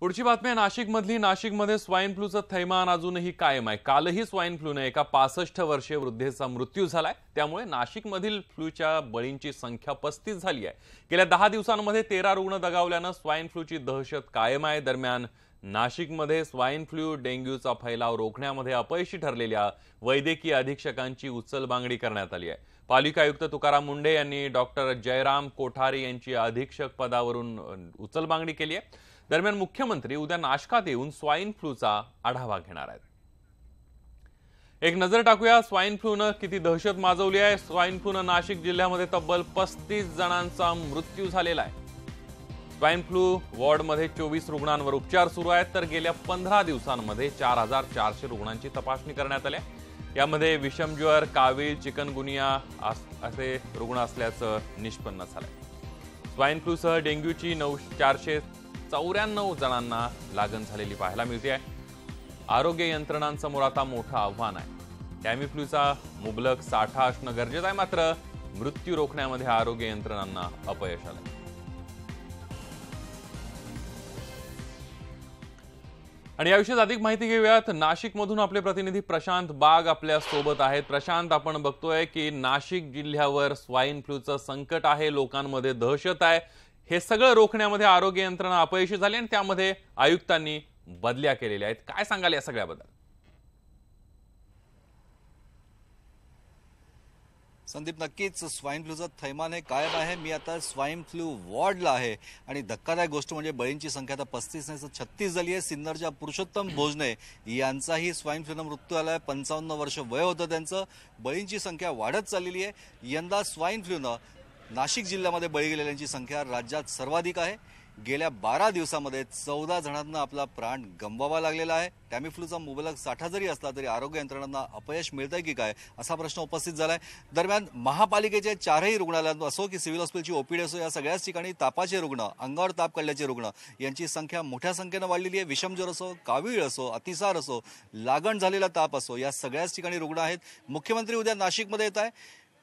पुढची बातमी आहे नाशिकमधली. नाशिकमध्ये स्वाईन फ्लूचं थैमान अजूनही कायम आहे. कालही स्वाईन फ्लूने एका पासष्ट वर्षीय वृद्धेचा मृत्यू झालाय. त्यामुळे नाशिकमधील फ्लूच्या बळींची संख्या पस्तीस झाली आहे. गेल्या दहा दिवसांमध्ये तेरा रुग्ण दगावल्यानं स्वाईन फ्लूची दहशत कायम आहे. दरम्यान नाशिकमध्ये स्वाईन फ्लू डेंग्यूचा फैलाव रोखण्यामध्ये अपयशी ठरलेल्या वैद्यकीय अधीक्षकांची उचलबांगडी करण्यात आली आहे. पालिका आयुक्त तुकाराम मुंडे यांनी डॉक्टर जयराम कोठारी यांची अधीक्षक पदावरून अ, उचलबांगडी केली आहे. दरम्यान मुख्यमंत्री उद्या नाशकात येऊन स्वाईन फ्लूचा आढावा घेणार आहेत. एक नजर टाकूया स्वाईन फ्लूनं किती दहशत माजवली आहे. स्वाईन फ्लूनं नाशिक जिल्ह्यामध्ये तब्बल पस्तीस जणांचा मृत्यू झालेला आहे. स्वाईन फ्लू वॉर्डमध्ये चोवीस रुग्णांवर उपचार सुरू आहेत तर गेल्या पंधरा दिवसांमध्ये चार हजार चारशे रुग्णांची तपासणी करण्यात आली आहे. यामध्ये विषमज्वर कावीळ चिकनगुनिया अस- असे रुग्ण असल्याचं निष्पन्न झालंय. स्वाईन फ्लूसह डेंग्यूची नऊ चारशे चौऱ्याण्णव जणांना लागण झालेली पाहायला मिळते आहे. आरोग्य यंत्रणांसमोर आता मोठं आव्हान आहे. टॅमीफ्लूचा मुबलक साठा असणं गरजेचं आहे मात्र मृत्यू रोखण्यामध्ये आरोग्य यंत्रणांना अपयश आलंय. आणि याविषयी अधिक माहिती घेऊयात. नाशिकमधून आपले प्रतिनिधी प्रशांत बाग आपल्यासोबत आहेत. प्रशांत आपण बघतोय की नाशिक जिल्ह्यावर स्वाईन फ्लूचं संकट आहे लोकांमध्ये दहशत आहे. हे सगळं रोखण्यामध्ये आरोग्य यंत्रणा अपयशी झाली आणि त्यामध्ये आयुक्तांनी बदल्या केलेल्या आहेत. काय सांगाल या सगळ्याबद्दल? संदीप नक्कीच स्वाईन फ्लूचा थैमान कायम आहे. मी आता स्वाईन फ्लू वॉर्डला आहे. आणि धक्कादायक गोष्ट म्हणजे बळींची संख्या आता पस्तीस नाही तर छत्तीस झाली आहे सिन्नरच्या पुरुषोत्तम भोजने यांचाही स्वाईन फ्लूनं मृत्यू आला आहे पंचावन्न वर्ष वय होतं त्यांचं. बळींची संख्या वाढत चाललेली आहे. यंदा स्वाईन फ्लूनं नाशिक जिल्ह्यामध्ये बळी गेलेल्यांची संख्या राज्यात सर्वाधिक आहे. गेल्या बारा दिवसामध्ये चौदा जणांना आपला प्राण गमवावा लागलेला आहे. टॅमिफ्लूचा मुबलक साठा जरी असला तरी आरोग्य यंत्रणांना अपयश मिळतंय की काय असा प्रश्न उपस्थित झालाय. दरम्यान महापालिकेच्या चारही रुग्णालयात असो की सिव्हिल हॉस्पिटलची ओपीडी असो या सगळ्याच ठिकाणी तापाचे रुग्ण अंगावर ताप काढल्याचे रुग्ण यांची संख्या मोठ्या संख्येनं वाढलेली आहे. विषमज्वर असो कावीळ असो अतिसार असो लागण झालेला ताप असो या सगळ्याच ठिकाणी रुग्ण आहेत. मुख्यमंत्री उद्या नाशिकमध्ये येत आहे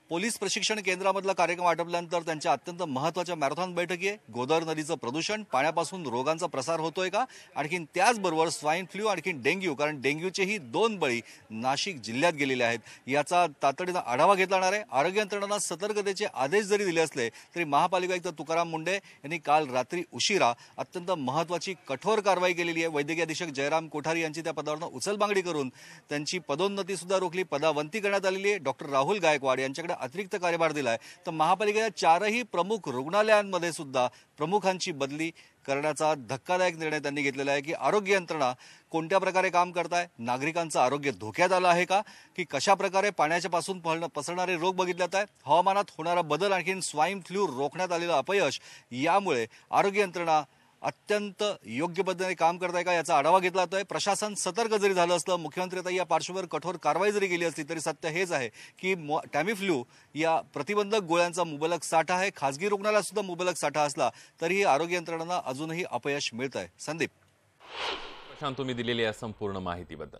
पोलीस प्रशिक्षण केंद्रामधला कार्यक्रम आटपल्यानंतर त्यांच्या अत्यंत महत्त्वाच्या मॅरेथॉन बैठकी आहे गोदावरी नदीचं प्रदूषण पाण्यापासून रोगांचा प्रसार होतोय का? आणखीन त्याचबरोबर स्वाईन फ्लू आणखीन डेंग्यू कारण डेंग्यूचेही दोन बळी नाशिक जिल्ह्यात गेलेले आहेत. याचा तातडीनं आढावा घेतला जाणार आहे. आरोग्य यंत्रणांना सतर्कतेचे आदेश जरी दिले असले तरी महापालिका आयुक्त तुकाराम मुंडे यांनी काल रात्री उशिरा अत्यंत महत्वाची कठोर कारवाई केलेली आहे. वैद्यकीय अधीक्षक जयराम कोठारी यांची त्या पदावरनं उचलबांगडी करून त्यांची पदोन्नती सुद्धा रोखली. पदावंती करण्यात आलेली आहे. डॉक्टर राहुल गायकवाड यांच्याकडे अतिरिक्त कार्यभार दिलाय तर महापालिकेच्या चारही प्रमुख रुग्णालयांमध्ये सुद्धा प्रमुखांची बदली करण्याचा धक्कादायक निर्णय त्यांनी घेतलेला आहे की आरोग्य यंत्रणा कोणत्या प्रकारे काम करताय नागरिकांचं आरोग्य धोक्यात आलं आहे का की कशा प्रकारे पाण्याच्या पासून पसरणारे रोग बघितल्यात आहे हवामानात होणारा बदल आणखीन स्वाईन फ्लू रोखण्यात आलेलं अपयश यामुळे आरोग्य यंत्रणा अत्यंत योग्य पद्धतीने काम करताय का याचा आढावा घेतला जातोय. प्रशासन सतर्क जरी झालं असलं मुख्यमंत्री आता या पार्श्वभूमीवर कठोर कारवाई जरी केली असली तरी सत्य हेच आहे की टॅमीफ्लू या प्रतिबंधक गोळ्यांचा मुबलक साठा आहे. खासगी रुग्णाला सुद्धा मुबलक साठा असला तरीही आरोग्य यंत्रणांना अजूनही अपयश मिळत आहे संदीप. प्रशांत तुम्ही दिलेली या संपूर्ण माहितीबद्दल.